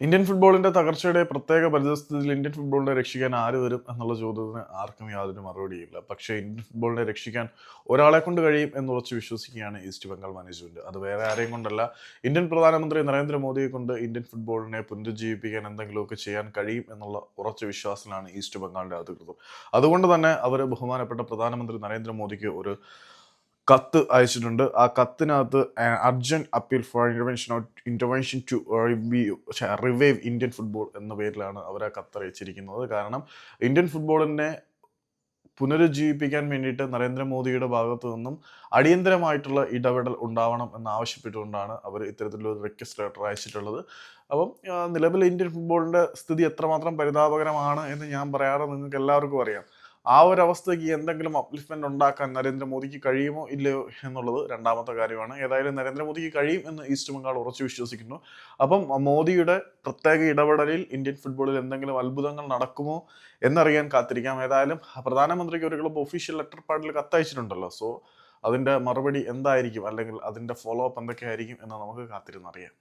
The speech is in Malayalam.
ഇന്ത്യൻ ഫുട്ബോളിന്റെ തകർച്ചയുടെ പ്രത്യേക പരിതസ്ഥിതിയിൽ ഇന്ത്യൻ ഫുട്ബോളിനെ രക്ഷിക്കാൻ ആര് വരും എന്നുള്ള ചോദ്യത്തിന് ആർക്കും യാതൊരു മറുപടിയില്ല പക്ഷേ ഇന്ത്യൻ ഫുട്ബോളിനെ രക്ഷിക്കാൻ ഒരാളെ കൊണ്ട് കഴിയും എന്ന് ഉറച്ച് വിശ്വസിക്കുകയാണ് ഈസ്റ്റ് ബംഗാൾ മാനേജ്മെന്റ് അത് വേറെ ആരെയും കൊണ്ടല്ല ഇന്ത്യൻ പ്രധാനമന്ത്രി നരേന്ദ്രമോദിയെ കൊണ്ട് ഇന്ത്യൻ ഫുട്ബോളിനെ പുനരുജ്ജീവിപ്പിക്കാൻ എന്തെങ്കിലുമൊക്കെ ചെയ്യാൻ കഴിയും എന്നുള്ള ഉറച്ച വിശ്വാസത്തിലാണ് ഈസ്റ്റ് ബംഗാളിന്റെ അധികൃതർ. അതുകൊണ്ട് തന്നെ അവർ ബഹുമാനപ്പെട്ട പ്രധാനമന്ത്രി നരേന്ദ്രമോദിക്ക് ഒരു കത്ത് അയച്ചിട്ടുണ്ട്. ആ കത്തിനകത്ത് urgent appeal for intervention intervention to revive Indian football എന്ന പേരിലാണ് അവർ ആ കത്ത് അയച്ചിരിക്കുന്നത് കാരണം ഇന്ത്യൻ ഫുട്ബോളിനെ പുനരുജ്ജീവിപ്പിക്കാൻ വേണ്ടിയിട്ട് നരേന്ദ്രമോദിയുടെ ഭാഗത്തു നിന്നും അടിയന്തരമായിട്ടുള്ള ഇടപെടൽ ഉണ്ടാവണം എന്നാവശ്യപ്പെട്ടുകൊണ്ടാണ് അവർ ഇത്തരത്തിലൊരു റിക്വസ്റ്റ് ലെറ്റർ അയച്ചിട്ടുള്ളത്. അപ്പം നിലവിൽ ഇന്ത്യൻ ഫുട്ബോളിന്റെ സ്ഥിതി എത്രമാത്രം പരിതാപകരമാണ് എന്ന് ഞാൻ പറയാറ് നിങ്ങൾക്ക് എല്ലാവർക്കും അറിയാം. ആ ഒരു അവസ്ഥയ്ക്ക് എന്തെങ്കിലും അപ്ലിഫ്റ്റ്മെന്റ് ഉണ്ടാക്കാൻ നരേന്ദ്രമോദിക്ക് കഴിയുമോ ഇല്ലയോ എന്നുള്ളത് രണ്ടാമത്തെ കാര്യമാണ്. ഏതായാലും നരേന്ദ്രമോദിക്ക് കഴിയും എന്ന് ഈസ്റ്റ് ബംഗാൾ ഉറച്ചു വിശ്വസിക്കുന്നു. അപ്പം മോദിയുടെ പ്രത്യേക ഇടപെടലിൽ ഇന്ത്യൻ ഫുട്ബോളിൽ എന്തെങ്കിലും അത്ഭുതങ്ങൾ നടക്കുമോ എന്നറിയാൻ കാത്തിരിക്കാം. ഏതായാലും പ്രധാനമന്ത്രിക്ക് ഒരു ക്ലബ് ഒഫീഷ്യൽ ലെറ്റർ പാഡിൽ കത്തയച്ചിട്ടുണ്ടല്ലോ. സോ അതിന്റെ മറുപടി എന്തായിരിക്കും? അല്ലെങ്കിൽ അതിന്റെ ഫോളോ അപ്പ് എന്തൊക്കെയായിരിക്കും എന്ന് നമുക്ക് കാത്തിരുന്നറിയാം.